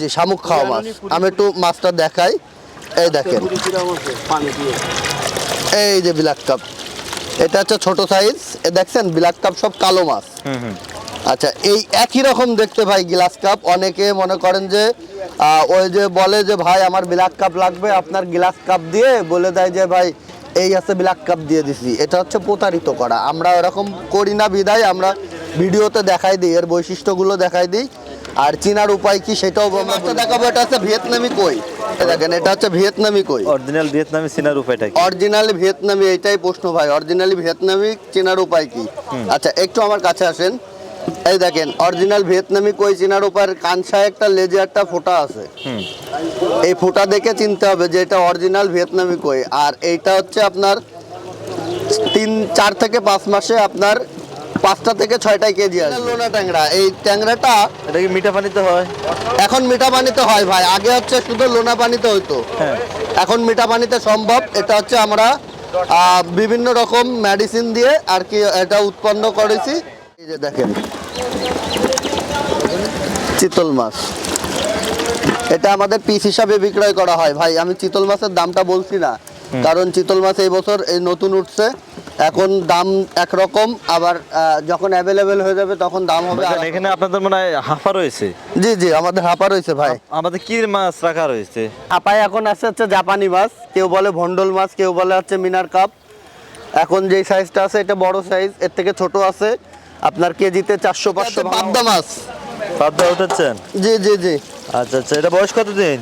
জি শামুক খাওয়া মাছ। আমি একটু মাছটা দেখাই। এই দেখেন। এই যে ব্ল্যাক কাপ। এটা হচ্ছে ছোট সাইজ এ দেখছেন ব্ল্যাক কাপ সব কালো মাছ। হুম হুম। আচ্ছা এই একই রকম দেখতে ভাই গ্লাস কাপ। অনেকে মনে করেন যে ওই যে বলে যে ভাই আমার ব্ল্যাক কাপ লাগবে আপনার গ্লাস কাপ দিয়ে বলে দেয় যে ভাই এই আছে ব্ল্যাক কাপ দিয়ে দিছি। এটা হচ্ছে প্রতারিত করা। আমরা এরকম করি না বিদায় আমরা ভিডিওতে দেখাই দিই এর বৈশিষ্ট্যগুলো দেখাই দিই। আর চিনার উপায় কি সেটাও আমরা দেখাবো এটা হচ্ছে ভিয়েতনামি কই? দেখেন এটা হচ্ছে ভিয়েতনামি কই? অরিজিনাল ভিয়েতনামি সিনার উপায়টা কি? অরিজিনালি ভিয়েতনামি এটাই প্রশ্ন ভাই। অরিজিনালি ভিয়েতনামি চেনার উপায় কি? আচ্ছা একটু আমার কাছে আসেন। এই দেখেন অরিজিনাল ভিয়েতনামি কই চেনার উপায় কানসায় একটা লেজে একটা ফোঁটা আছে। এই ফোঁটা দেখে চিনতে হবে যে এটা অরিজিনাল ভিয়েতনামি কই। আর এইটা হচ্ছে আপনার তিন চার থেকে পাঁচ মাসে আপনার পাঁচটা থেকে ছয়টা কেজি আছে লোনা ট্যাংরা। এই ট্যাংরাটা এটা কি মিঠা পানিতে হয়? এখন মিঠা পানিতে হয় ভাই। আগে হচ্ছে শুধু লোনা পানিতে হইতো। হ্যাঁ। এখন মিঠা পানিতে সম্ভব। এটা হচ্ছে আমরা বিভিন্ন রকম মেডিসিন দিয়ে আর কি এটা উৎপন্ন করেছি। এই যে দেখেন। চিতল মাছ। এটা আমাদের পিস হিসাবে বিক্রয় করা হয়। ভাই আমি চিতল মাছের দামটা বলছি না। কারণ চিতল মাছ এই বছর এই নতুন উঠছে। এখন দাম একরকম আবার যখন অ্যাভেলেবেল হয়ে যাবে তখন দাম হবে এখানে আপনাদের মনে হয় হাফা রয়েছে? জি জি আমাদের হাপা রয়েছে ভাই। আমাদের কি মাছ রাখা রয়েছে? আপায় এখন আছে হচ্ছে জাপানি মাছ কেউ বলে ভন্ডল মাছ কেউ বলে হচ্ছে মিনার কাপ। এখন যেই সাইজটা আছে এটা বড় সাইজ এর থেকে ছোট আছে। আপনার কেজিতে চারশো পাঁচশো পাবদা মাছ। পাবদা উঠাচ্ছেন জি জি জি। আচ্ছা আচ্ছা এটা বয়স কত দিন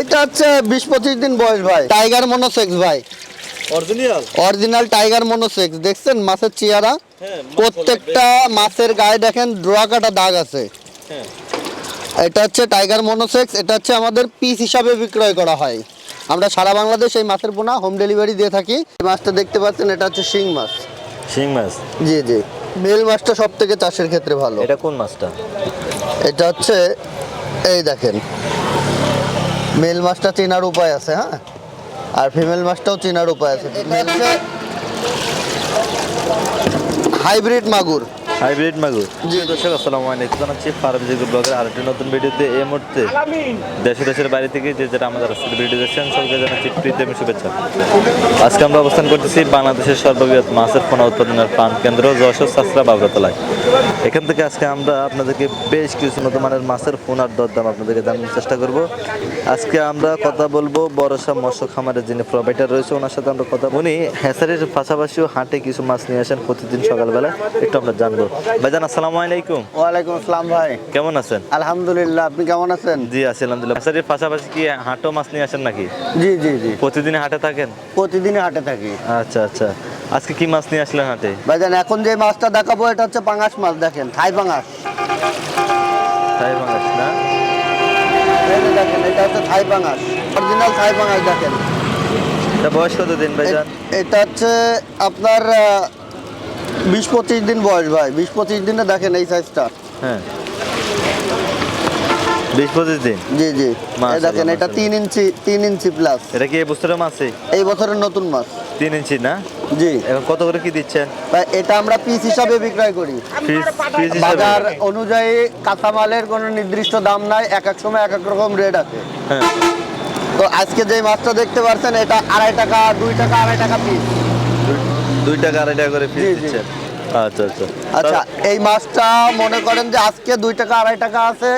এটা হচ্ছে বিশ পঁচিশ দিন বয়স ভাই। টাইগার মনোসেক্স ভাই। অরিজিনাল অরিজিনাল টাইগার মনোসেক্স দেখছেন? মাছের চেহারা। হ্যাঁ, প্রত্যেকটা মাছের গায়ে দেখেন ড্রোয়া কাটা দাগ আছে। হ্যাঁ। এটা হচ্ছে টাইগার মনোসেক্স এটা হচ্ছে আমাদের পিস হিসাবে বিক্রয় করা হয়। আমরা সারা বাংলাদেশ এই মাছের পোনা হোম ডেলিভারি দিয়ে থাকি। এই মাছটা দেখতে পাচ্ছেন এটা হচ্ছে শিং মাছ। শিং মাছ? জি জি। মেল মাছটা সব থেকে চাষের ক্ষেত্রে ভালো। এটা কোন মাছটা? এটা হচ্ছে এই দেখেন। মেল মাছটা চেনার উপায় আছে হ্যাঁ? আর ফিমেল মাছটাও চেনার উপায় আছে। হাইব্রিড মাগুর। হাইব্রিড মাগুর। জি। দর্শক আসসালামু আলাইকুম। জানাচ্ছি ফার্মজিগু ব্লগের আরেকটি নতুন ভিডিওতে এই মুহূর্তে দেশে দেশের বাইরে থেকে যে যেটা আমাদের আজকের ভিডিও দেখছেন সবাইকে জানাচ্ছি প্রীতি এবং শুভেচ্ছা। আজকে আমরা অবস্থান করতেছি বাংলাদেশের সর্ববৃহৎ মাছের পোনা উৎপাদনের প্রাণ কেন্দ্র যশোর সাসরা বাবরাতলায়। এখান থেকে আজকে আমরা আপনাদেরকে বেশ কিছু উন্নত মানের মাছের ফোনার দরদাম আপনাদেরকে জানানোর চেষ্টা করব। আজকে আমরা কথা বলব বড়সা মৎস্য খামারের যিনি প্রোভাইডার রয়েছে ওনার সাথে আমরা কথা উনি হ্যাসারির পাশাপাশিও হাটে কিছু মাছ নিয়ে আসেন প্রতিদিন সকালবেলা। একটু আমরা জানব ভাইজান আসসালামু আলাইকুম। ওয়ালাইকুম আসসালাম ভাই। কেমন আছেন? আলহামদুলিল্লাহ আপনি কেমন আছেন? জি আছি আলহামদুলিল্লাহ। হ্যাসারির পাশাপাশি কি হাটও মাছ নিয়ে আসেন নাকি? জি জি জি। প্রতিদিন হাটে থাকেন? প্রতিদিনই হাটে থাকি। আচ্ছা আচ্ছা। আজকে কি মাছ নিয়ে আসলেন হাটে? ভাইজান এখন যে মাছটা দেখাবো এটা হচ্ছে পাঙাশ মাছ দেখেন থাই পাঙাশ। তাই মাছ না? দেখেন এটা হচ্ছে থাই পাঙাশ। অরিজিনাল থাই পাঙাশ দেখেন। এটা বয়স কত দিন ভাইজান? এটা হচ্ছে আপনার বিশ পঁচিশ দিন বয়স ভাই বিশ পঁচিশ দিনে দেখেন এই সাইজটা হ্যাঁ। বিশ পঁচিশ দিন? জি জি। দেখেন এটা তিন ইঞ্চি তিন ইঞ্চি প্লাস এটা কি এই বছরের মাছে এই? বছরের নতুন মাছ। তিন ইঞ্চি না? জি। এখন কত করে কি দিচ্ছেন এটা আমরা পিস হিসাবে বিক্রয় করি। বাজার অনুযায়ী কাঁচামালের কোনো নির্দিষ্ট দাম নাই এক এক সময় এক এক রকম রেট আছে। হ্যাঁ। তো আজকে যে মাছটা দেখতে পাচ্ছেন এটা আড়াই টাকা দুই টাকা আড়াই টাকা পিস দুই টাকা আড়াই টাকা করে পিস। দিচ্ছেন। আচ্ছা আচ্ছা। আচ্ছা এই মাছটা মনে করেন যে আজকে দুই টাকা আড়াই টাকা আছে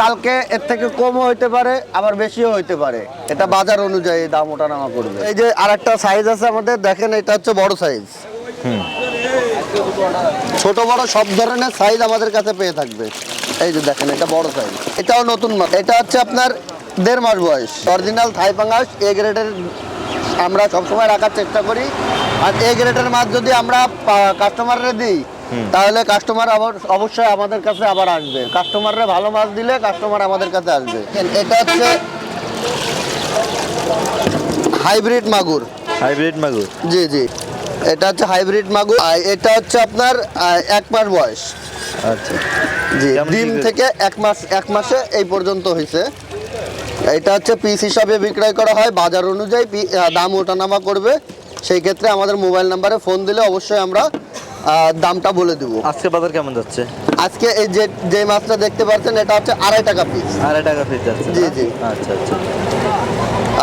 কালকে এর থেকে কমও হইতে পারে আবার বেশিও হইতে পারে। এটা বাজার অনুযায়ী দাম ওঠানামা করবে। এই যে আরেকটা সাইজ আছে আমাদের দেখেন এটা হচ্ছে বড় সাইজ ছোট বড় সব ধরনের সাইজ আমাদের কাছে পেয়ে থাকবে। এই যে দেখেন এটা বড় সাইজ এটাও নতুন মাছ। এটা হচ্ছে আপনার দেড় মাস বয়স। অরিজিনাল থাই পাঙ্গাস এ গ্রেডের আমরা সবসময় রাখার চেষ্টা করি। আর এ গ্রেডের মাছ যদি আমরা কাস্টমাররে দিই তাহলে কাস্টমার আবার অবশ্যই আমাদের কাছে আবার আসবে। কাস্টমাররা ভালো মাছ দিলে কাস্টমার আমাদের কাছে আসবে। এটা হচ্ছে হাইব্রিড মাগুর। হাইব্রিড মাগুর? জি জি। এটা হচ্ছে হাইব্রিড মাগুর। আর এটা হচ্ছে আপনার এক মাস বয়স। আচ্ছা। জি ডিম থেকে এক মাস এক মাসে এই পর্যন্ত হয়েছে এটা হচ্ছে পিস হিসাবে বিক্রয় করা হয়। বাজার অনুযায়ী দাম ওঠানামা করবে। সেই ক্ষেত্রে আমাদের মোবাইল নাম্বারে ফোন দিলে অবশ্যই আমরা দামটা বলে দেবো। আজকে বাজার কেমন যাচ্ছে? আজকে এই যে যে মাছটা দেখতে পাচ্ছেন এটা হচ্ছে আড়াই টাকা পিস আড়াই টাকা পিস যাচ্ছে জি, জি। আচ্ছা আচ্ছা।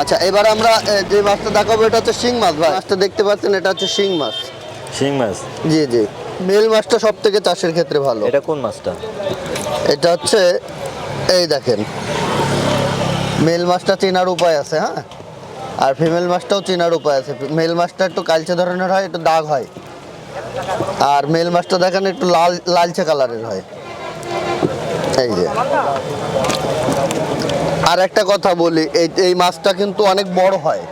আচ্ছা এবার আমরা যে মাছটা দেখাবো এটা হচ্ছে শিং মাছ। ভাই মাছটা দেখতে পাচ্ছেন এটা হচ্ছে শিং মাছ। শিং মাছ? জি জি। মেল মাছটা সব থেকে চাষের ক্ষেত্রে ভালো। এটা কোন মাছটা? এটা হচ্ছে এই দেখেন মেল মাছটা চেনার উপায় আছে হ্যাঁ? আর ফিমেল মাছটাও চেনার উপায় আছে। মেল মাছটা একটু কালচে ধরনের হয় একটু দাগ হয়। আর মেল মাছটা দেখেন একটু লাল লালচে কালারের হয়। এই যে। আর একটা কথা বলি এই এই মাছটা কিন্তু অনেক বড় হয়।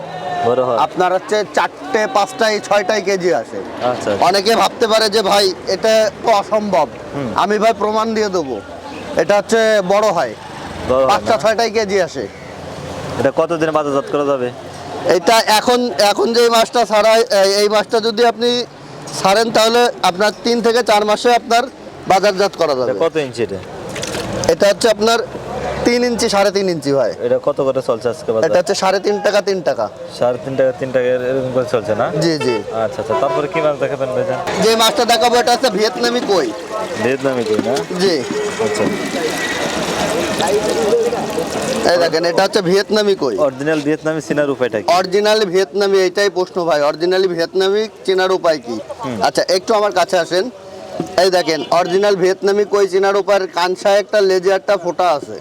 বড় হয়। আপনার হচ্ছে চারটে পাঁচটায় ছয়টায় কেজি আসে। আচ্ছা অনেকে ভাবতে পারে যে ভাই এটা তো অসম্ভব। আমি ভাই প্রমাণ দিয়ে দেবো। এটা হচ্ছে বড় হয়। পাঁচটা না? ছয়টায় কেজি আসে। এটা কতদিনে বাজারজাত করা যাবে? এটা এখন এখন যে মাছটা ছাড়া এই- মাছটা যদি আপনি ছাড়েন তাহলে আপনার তিন থেকে চার মাসে আপনার বাজারজাত করা যাবে। কত ইঞ্চি এটা? এটা হচ্ছে আপনার তিন ইঞ্চি সাড়ে তিন ইঞ্চি ভাই এটা কত করে চলছে আজকে এটা হচ্ছে সাড়ে তিন টাকা তিন টাকা। সাড়ে তিন টাকা তিন টাকা এরকম করে চলছে না? জি জি। আচ্ছা আচ্ছা তারপরে কি মাছ দেখাবেন ভাইজান? যে মাছটা দেখাবো এটা হচ্ছে ভিয়েতনামি কই। ভিয়েতনামি কই না? জি। আচ্ছা। এই দেখেন এটা হচ্ছে ভিয়েতনামি কই? অরিজিনাল ভিয়েতনামি সিনার উপায়টা কি? অরিজিনাল ভিয়েতনামি এইটাই প্রশ্ন ভাই। অরিজিনালি ভিয়েতনামি চেনার উপায় কি? আচ্ছা একটু আমার কাছে আসেন। এই দেখেন অরিজিনাল ভিয়েতনামি কই চেনার উপায়ের? কানসায় একটা লেজে একটা ফোঁটা আছে।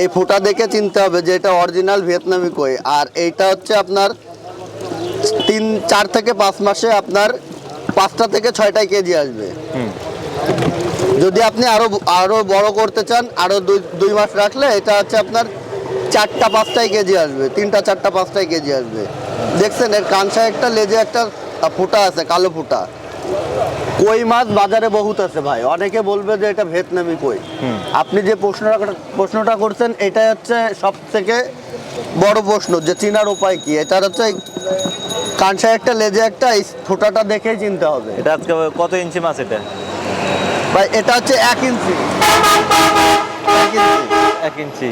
এই ফোঁটা দেখে চিনতে হবে যে এটা অরিজিনাল ভিয়েতনামি কই। আর এইটা হচ্ছে আপনার তিন চার থেকে পাঁচ মাসে আপনার পাঁচটা থেকে ছয়টায় কেজি আসবে। যদি আপনি আরও আরও বড় করতে চান আরও দুই দুই মাস রাখলে এটা হচ্ছে আপনার চারটা পাঁচটাই কেজি আসবে তিনটা চারটা পাঁচটাই কেজি আসবে। দেখছেন এর কানসায় একটা লেজে একটা ফুটা আছে কালো ফুটা। কই মাছ বাজারে বহুত আছে ভাই। অনেকে বলবে যে এটা ভিয়েতনামি কই। আপনি যে প্রশ্নটা প্রশ্নটা করছেন এটা হচ্ছে সব থেকে বড় প্রশ্ন যে চিনার উপায় কি? এটার হচ্ছে কানসায় একটা লেজে একটা ফোঁটাটা দেখেই চিনতে হবে। এটা আজকে কত ইঞ্চি মাছ এটা? ভাই এটা হচ্ছে এক ইঞ্চি। এক ইঞ্চি।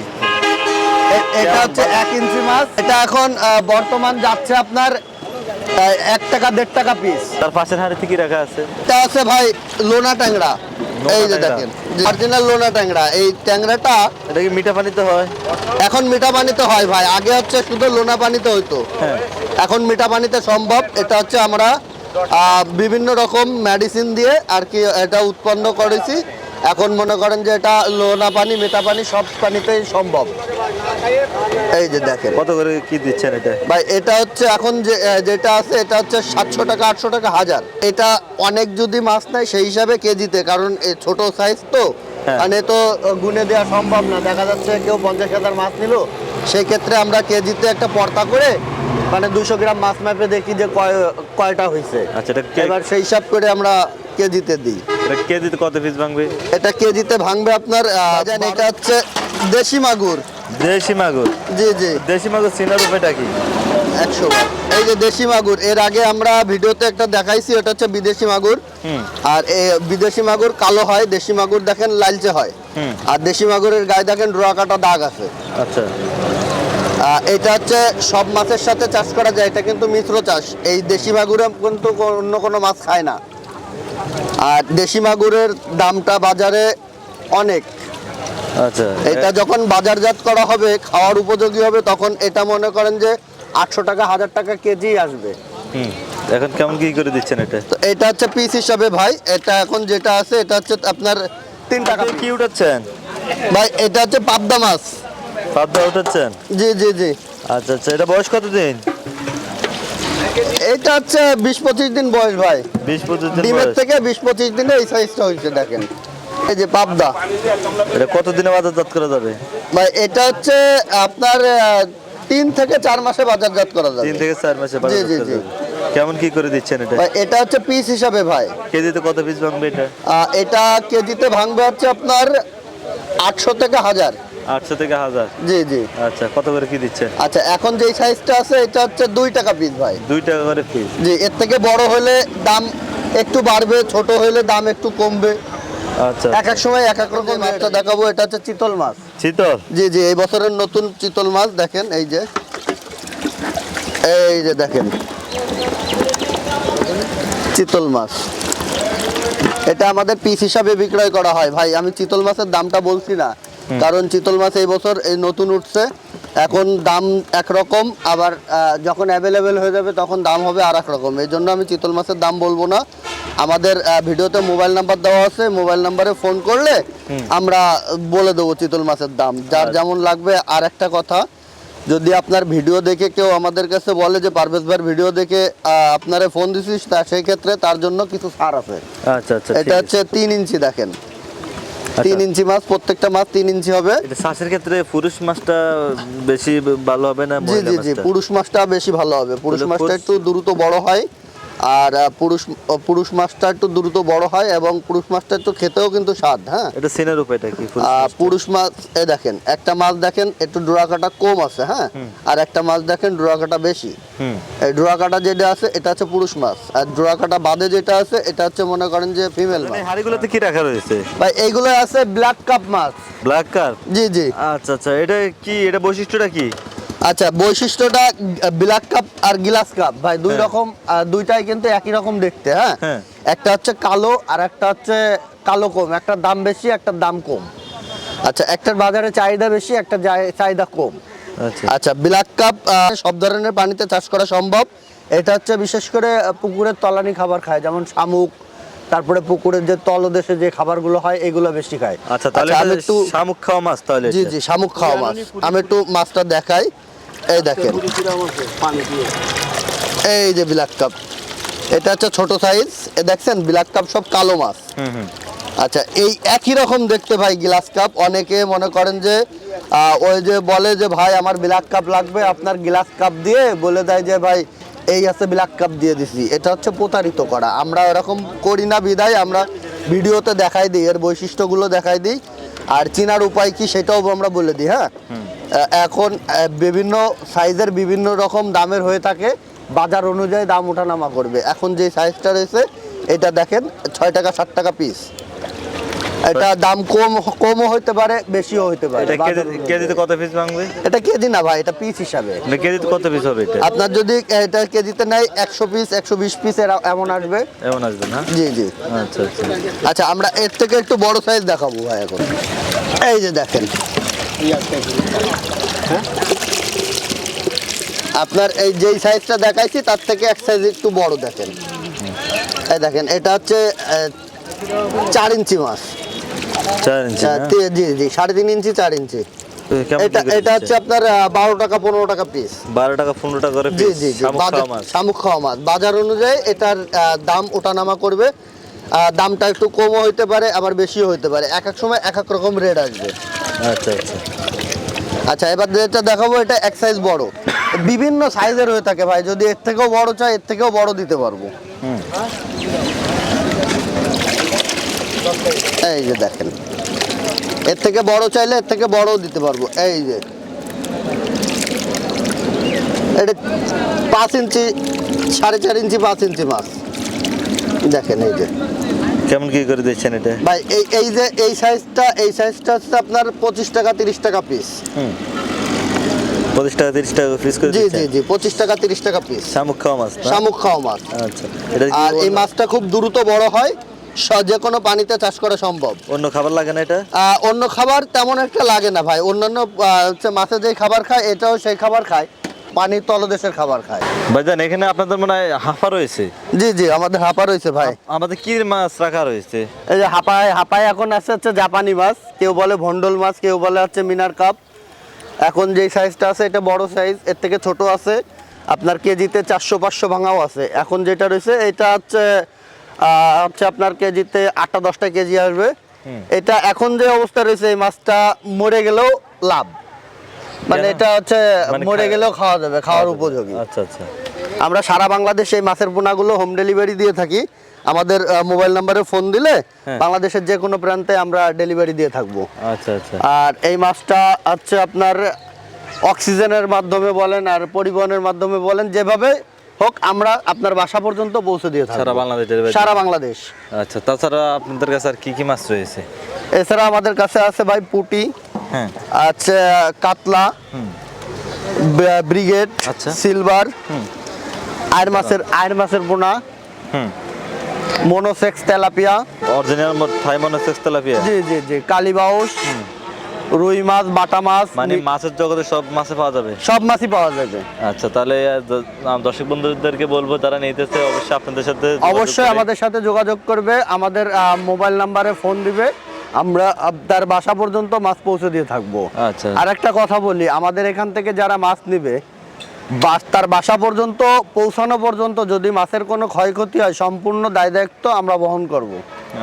এটা হচ্ছে এক ইঞ্চি মাছ। এটা এখন বর্তমান যাচ্ছে আপনার এক টাকা দেড় টাকা পিস তার পাশের হাড়ি থেকে রাখা আছে? এটা আছে ভাই লোনা ট্যাংরা। এই যে দেখেন অরিজিনাল লোনা ট্যাংরা। এই ট্যাংরাটা এটা কি মিঠা পানিতে হয়? এখন মিঠা পানিতে হয় ভাই। আগে হচ্ছে শুধু লোনা পানিতে হইতো। হ্যাঁ। এখন মিঠা পানিতে সম্ভব। এটা হচ্ছে আমরা বিভিন্ন রকম মেডিসিন দিয়ে আর কি এটা উৎপন্ন করেছি। এখন মনে করেন যে এটা লোনা পানি মেটা পানি সব পানিতেই সম্ভব। এই যে দেখেন। কত করে কি দিচ্ছেন এটা? ভাই এটা হচ্ছে এখন যে যেটা আছে এটা হচ্ছে সাতশো টাকা আটশো টাকা হাজার। এটা অনেক যদি মাছ নেয় সেই হিসাবে কেজিতে কারণ ছোট সাইজ তো। হ্যাঁ। মানে তো গুনে দেওয়া সম্ভব না। দেখা যাচ্ছে কেউ পঞ্চাশ হাজার মাছ নিল সেই ক্ষেত্রে আমরা কেজিতে একটা পর্তা করে মানে দুশো গ্রাম মাছ মাপে দেখি যে কয় কয়টা হয়েছে আচ্ছা এটা এবার সেই হিসাব করে আমরা কেজিতে দিই। এটা কেজিতে কত পিস ভাঙবে? এটা কেজিতে ভাঙবে আপনার এটা হচ্ছে দেশি মাগুর। দেশি মাগুর? জি জি। দেশি মাগুর সিনার উপায়টা কি? একশো এই যে দেশি মাগুর এর আগে আমরা ভিডিওতে একটা দেখাইছি এটা হচ্ছে বিদেশি মাগুর। আর বিদেশি মাগুর কালো হয় দেশি মাগুর দেখেন লালচে হয়। আর দেশি মাগুরের গায়ে দেখেন রোয়া কাটা দাগ আছে। আচ্ছা। এটা হচ্ছে সব মাছের সাথে চাষ করা যায় এটা কিন্তু মিশ্র চাষ। এই দেশি মাগুরে কিন্তু অন্য কোনো মাছ খায় না। আর দেশি মাগুরের দামটা বাজারে অনেক। আচ্ছা এটা যখন বাজারজাত করা হবে খাওয়ার উপযোগী হবে তখন এটা মনে করেন যে আটশো টাকা হাজার টাকা কেজি আসবে। এখন কেমন কি করে দিচ্ছেন এটা? তো এটা হচ্ছে পিস হিসাবে ভাই এটা এখন যেটা আছে এটা হচ্ছে আপনার তিন টাকা কি উঠাচ্ছেন? ভাই এটা হচ্ছে পাবদা মাছ। পাবদা উঠাচ্ছেন জি জি জি। আচ্ছা আচ্ছা এটা বয়স কত দিন এটা হচ্ছে বিশ পঁচিশ দিন বয়স ভাই। বিশ পঁচিশ দিন ডিমের থেকে বিশ পঁচিশ দিনে এই সাইজটা হয়েছে দেখেন। এই যে পাবদা। এটা কত দিনে বাজারজাত করা যাবে? ভাই এটা হচ্ছে আপনার তিন থেকে চার মাসে বাজারজাত করা যাবে। তিন থেকে চার মাসে বাজারজাত জি, জি। কেমন কি করে দিচ্ছেন এটা? ভাই এটা হচ্ছে পিস হিসাবে ভাই। কেজিতে কত পিস ভাঙবে এটা? এটা কেজিতে ভাঙবে হচ্ছে আপনার আটশো থেকে হাজার। আটশো থেকে হাজার। জি জি। আচ্ছা কত করে কি দিচ্ছেন আচ্ছা এখন যেই সাইজটা আছে এটা হচ্ছে দুই টাকা পিস ভাই। দুই টাকা করে পিস জি এর থেকে বড় হলে দাম একটু বাড়বে ছোট হলে দাম একটু কমবে। আচ্ছা। এক এক সময় এক এক রকম মাছটা দেখাবো এটা হচ্ছে চিতল মাছ। শীতল জি জি এই বছরের নতুন চিতল মাছ দেখেন এই যে। এই যে দেখেন। চিতল মাছ। এটা আমাদের পিস হিসাবে বিক্রয় করা হয়। ভাই আমি চিতল মাছের দামটা বলছি না। কারণ চিতল মাছ এই বছর এই নতুন উঠছে। এখন দাম একরকম আবার যখন অ্যাভেলেবেল হয়ে যাবে তখন দাম হবে আর এক রকম এই জন্য আমি চিতল মাছের দাম বলব না। আমাদের ভিডিওতে মোবাইল নাম্বার দেওয়া আছে মোবাইল নাম্বারে ফোন করলে আমরা বলে দেবো চিতল মাছের দাম। যার যেমন লাগবে আর একটা কথা যদি আপনার ভিডিও দেখে কেউ আমাদের কাছে বলে যে পারভেজ ভাইয়ের ভিডিও দেখে আপনারে ফোন দিছিস তা সেই ক্ষেত্রে তার জন্য কিছু ছাড় আছে। আচ্ছা আচ্ছা এটা হচ্ছে তিন ইঞ্চি দেখেন। তিন ইঞ্চি মাছ প্রত্যেকটা মাছ তিন ইঞ্চি হবে। শ্বাসের ক্ষেত্রে পুরুষ মাছটা বেশি ভালো হবে না জি জি জি পুরুষ মাছটা বেশি ভালো হবে। পুরুষ মাছটা একটু দ্রুত বড় হয়। আর পুরুষ পুরুষ মাছটা একটু দ্রুত বড় হয় এবং পুরুষ মাছটা একটু খেতেও কিন্তু স্বাদ হ্যাঁ? এটা সিনের উপায়টা কি পুরুষ মাছ এ দেখেন একটা মাছ দেখেন একটু ডোরা কাটা কম আছে হ্যাঁ? আর একটা মাছ দেখেন ডোরা কাটা বেশি। হুম। এই ডোরা কাটা যেটা আছে এটা হচ্ছে পুরুষ মাছ। আর ডোরা কাটা বাদে যেটা আছে এটা হচ্ছে মনে করেন যে ফিমেল মাছ। হাড়িগুলোতে কি রাখা রয়েছে? ভাই এইগুলো আছে ব্ল্যাক কাপ মাছ। Black cup? জি জি। আচ্ছা আচ্ছা এটা কি এটা বৈশিষ্ট্যটা কি? আচ্ছা বৈশিষ্ট্যটা ব্ল্যাক কাপ আর গিলাস কাপ ভাই দুই হ্যাঁ। রকম দুইটাই কিন্তু একই রকম দেখতে হ্যাঁ? হ্যাঁ। একটা হচ্ছে কালো আর একটা হচ্ছে কালো কম। একটা দাম বেশি একটা দাম কম। আচ্ছা একটার বাজারে চাহিদা বেশি একটা চাহিদা কম। আচ্ছা। আচ্ছা ব্ল্যাক কাপ সব ধরনের পানিতে চাষ করা সম্ভব। এটা হচ্ছে বিশেষ করে পুকুরের তলানি খাবার খায় যেমন শামুক তারপরে পুকুরের যে তলদেশে যে খাবারগুলো হয় এগুলো বেশি খায়। আচ্ছা তাহলে আমি একটু শামুক খাওয়া মাছ তাহলে জি জি শামুক খাওয়া মাছ। আমি একটু মাছটা দেখাই। এই দেখেন। এই যে ব্ল্যাক কাপ। এটা হচ্ছে ছোট সাইজ এ দেখছেন ব্ল্যাক কাপ সব কালো মাছ। হুম হুম। আচ্ছা এই একই রকম দেখতে ভাই গ্লাস কাপ। অনেকে মনে করেন যে ওই যে বলে যে ভাই আমার ব্ল্যাক কাপ লাগবে আপনার গ্লাস কাপ দিয়ে বলে দেয় যে ভাই এই আছে ব্ল্যাক কাপ দিয়ে দিছি। এটা হচ্ছে প্রতারিত করা। আমরা এরকম করি না বিদায় আমরা ভিডিওতে দেখাই দিই এর বৈশিষ্ট্যগুলো দেখাই দিই। আর চিনার উপায় কি সেটাও আমরা বলে দিই হ্যাঁ? এখন বিভিন্ন সাইজের বিভিন্ন রকম দামের হয়ে থাকে। বাজার অনুযায়ী দাম ওঠানামা করবে। এখন যে সাইজটা রয়েছে এটা দেখেন ছয় টাকা সাত টাকা পিস এটা দাম কম কমও হইতে পারে বেশিও হইতে পারে। এটা কেজি কেজিতে কত পিস ভাঙবে? এটা কেজি না ভাই এটা পিস হিসাবে। না কেজিতে কত পিস হবে এটা? আপনার যদি এটা কেজিতে নেয় একশো পিস একশো বিশ পিস এমন আসবে। এমন আসবে না? জি জি। আচ্ছা আচ্ছা। আচ্ছা আমরা এর থেকে একটু বড় সাইজ দেখাবো ভাই এখন। এই যে দেখেন। আপনার এই যেই সাইজটা দেখাইছি তার থেকে এক সাইজ একটু বড় দেখেন। এই দেখেন এটা হচ্ছে চার ইঞ্চি মাছ। চার ইঞ্চি আহ, না? তি- জি জি সাড়ে তিন ইঞ্চি চার ইঞ্চি। এটা এটা হচ্ছে আপনার বারো টাকা পনেরো টাকা পিস বারো টাকা পনেরো টাকা করে জি জি জি শামুক বাজার- খাওয়া মাছ। অনুযায়ী এটার দাম ওঠানামা করবে। দামটা একটু কমও হইতে পারে আবার বেশিও হইতে পারে। এক এক সময় এক এক রকম রেট আসবে। আচ্ছা আচ্ছা। আচ্ছা এবার যেটা দেখাবো এটা এক সাইজ বড়। বিভিন্ন সাইজের হয়ে থাকে ভাই। যদি এর থেকেও বড় চাই এর থেকেও বড় দিতে পারব হুম। এই যে দেখেন। এর থেকে বড় চাইলে এর থেকে বড়ও দিতে পারব। এই যে। এটা পাঁচ ইঞ্চি সাড়ে চার ইঞ্চি পাঁচ ইঞ্চি মাছ। দেখেন এই যে। কেমন কি করে দিচ্ছেন এটা? ভাই এই এই যে এই সাইজটা এই সাইজটা হচ্ছে আপনার পঁচিশ টাকা তিরিশ টাকা পিস পঁচিশ টাকা তিরিশ টাকা পিস করে জি জি জি পঁচিশ টাকা তিরিশ টাকা পিস শামুক খাওয়া মাছ? শামুক খাওয়া মাছ। আচ্ছা আর এই মাছটা খুব দ্রুত বড় হয়। যে কোনো পানিতে চাষ করা সম্ভব। অন্য খাবার লাগে না এটা? অন্য খাবার তেমন একটা লাগে না ভাই। অন্যান্য হচ্ছে মাছে যেই খাবার খায় এটাও সেই খাবার খায়। পানির তলদেশের খাবার খায়। ভাইজান এখানে আপনাদের মনে হয় হাঁপা রয়েছে? জি জি আমাদের হাঁপা রয়েছে ভাই। আমাদের কি মাছ রাখা রয়েছে? এই যে হাঁপায় হাঁপায় এখন আছে হচ্ছে জাপানি মাছ। কেউ বলে ভন্ডল মাছ কেউ বলে হচ্ছে মিনার কাপ। এখন যেই সাইজটা আছে এটা বড় সাইজ এর থেকে ছোট আছে। আপনার কেজিতে চারশো পাঁচশো ভাঙাও আছে। এখন যেটা রয়েছে এটা হচ্ছে হচ্ছে আপনার কেজিতে আটটা দশটা কেজি আসবে। এটা এখন যে অবস্থা রয়েছে এই মাছটা মরে গেলেও লাভ। মানে এটা হচ্ছে মানে মরে গেলেও খাওয়া যাবে খাওয়ার উপযোগী। আচ্ছা আচ্ছা। আমরা সারা বাংলাদেশে এই মাছের পোনাগুলো হোম ডেলিভারি দিয়ে থাকি। আমাদের মোবাইল নাম্বারে ফোন দিলে হ্যাঁ। বাংলাদেশের যে কোনো প্রান্তে আমরা ডেলিভারি দিয়ে থাকব। আচ্ছা আচ্ছা। আর এই মাছটা হচ্ছে আপনার অক্সিজেনের মাধ্যমে বলেন আর পরিবহনের মাধ্যমে বলেন যেভাবে হোক আমরা আপনার বাসা পর্যন্ত পৌঁছে দিয়ে থাকব। সারা বাংলাদেশ সারা বাংলাদেশ। আচ্ছা তাছাড়া আপনাদের কাছে আর কি কি মাছ রয়েছে? এছাড়া আমাদের কাছে আছে ভাই পুটি হ্যাঁ। আছে কাতলা ব্রিগেড আচ্ছা। সিলভার আয়ের মাছের আয়ের মাছের পোনা হুম। Monosex tilapia. Original Thai monosex tilapia? জি জি জি কালীবাউস রুই মাছ বাটা মাছ মানে মাছের জগতে সব মাছে পাওয়া যাবে? সব মাছই পাওয়া যাবে। আচ্ছা তাহলে দর্শক বন্ধুদেরকে বলব তারা নিতেছে অবশ্যই আপনাদের সাথে অবশ্যই আমাদের সাথে যোগাযোগ করবে আমাদের মোবাইল নাম্বারে ফোন দিবে আমরা তার বাসা পর্যন্ত মাছ পৌঁছে দিয়ে থাকব। আচ্ছা। আর একটা কথা বলি আমাদের এখান থেকে যারা মাছ নিবে বাস- তার বাসা পর্যন্ত পৌঁছানো পর্যন্ত যদি মাছের কোনো ক্ষয়ক্ষতি হয় সম্পূর্ণ দায় দায়িত্ব আমরা বহন করব।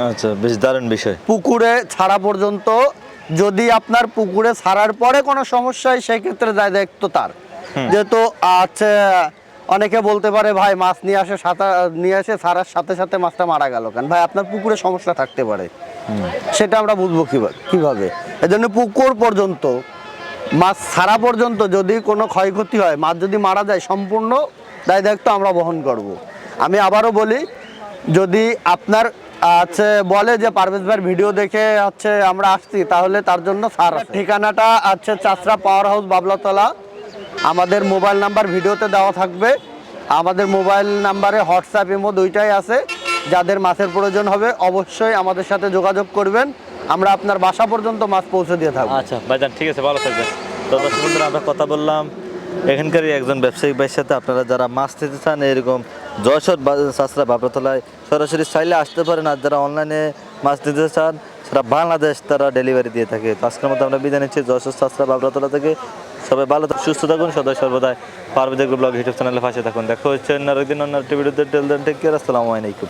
আচ্ছা বেশ দারুণ বিষয়। পুকুরে ছাড়া পর্যন্ত যদি আপনার পুকুরে ছাড়ার পরে কোনো সমস্যা হয় সেক্ষেত্রে দায় দায়িত্ব তার। যেহেতু আছে অনেকে বলতে পারে ভাই মাছ নিয়ে আসে সাঁতার নিয়ে আসে ছাড়ার সাথে সাথে মাছটা মারা গেল কেন? ভাই আপনার পুকুরে সমস্যা থাকতে পারে। সেটা আমরা বুঝব কীভাবে কীভাবে? এজন্য পুকুর পর্যন্ত মাছ ছাড়া পর্যন্ত যদি কোনো ক্ষয়ক্ষতি হয় মাছ যদি মারা যায় সম্পূর্ণ দায় দায়িত্ব আমরা বহন করব। আমি আবারও বলি যদি আপনার আছে, বলে যে পারভেজ ভাইয়ের ভিডিও দেখে হচ্ছে আমরা আসছি, তাহলে তার জন্য সার ঠিকানাটা আছে চাষরা পাওয়ার হাউস, বাবলাতলা। আমাদের মোবাইল নাম্বার ভিডিওতে দেওয়া থাকবে। আমাদের মোবাইল নাম্বারে হোয়াটসঅ্যাপ ইমো দুইটাই আছে। যাদের মাছের প্রয়োজন হবে, অবশ্যই আমাদের সাথে যোগাযোগ করবেন। আমরা আপনার বাসা পর্যন্ত মাছ পৌঁছে দিয়ে থাকব। আচ্ছা ভাইজান, ঠিক আছে, ভালো থাকবেন। তো দর্শক বন্ধুরা, আমরা কথা বললাম। এখানকারই একজন ব্যবসায়িক ভাইয়ের সাথে আপনারা যারা মাছ নিতে চান, এরকম যশোর সাসরা বাবরতলায় সরাসরি চাইলে আসতে পারেন আর যারা অনলাইনে মাছ নিতে চান সেটা বাংলাদেশ তারা ডেলিভারি দিয়ে থাকে। আজকের মতো আমরা বিদায় নিচ্ছি যশোর সাসরা বাবরতলা থেকে। সবাই ভালো থাকুন, সুস্থ থাকুন, সদয় সর্বদাই পারবে ব্লগ ইউটিউব চ্যানেলে পাশে থাকুন। দেখো হচ্ছে অন্য একদিন অন্য দেন টেক কেয়ার আসসালামু আলাইকুম।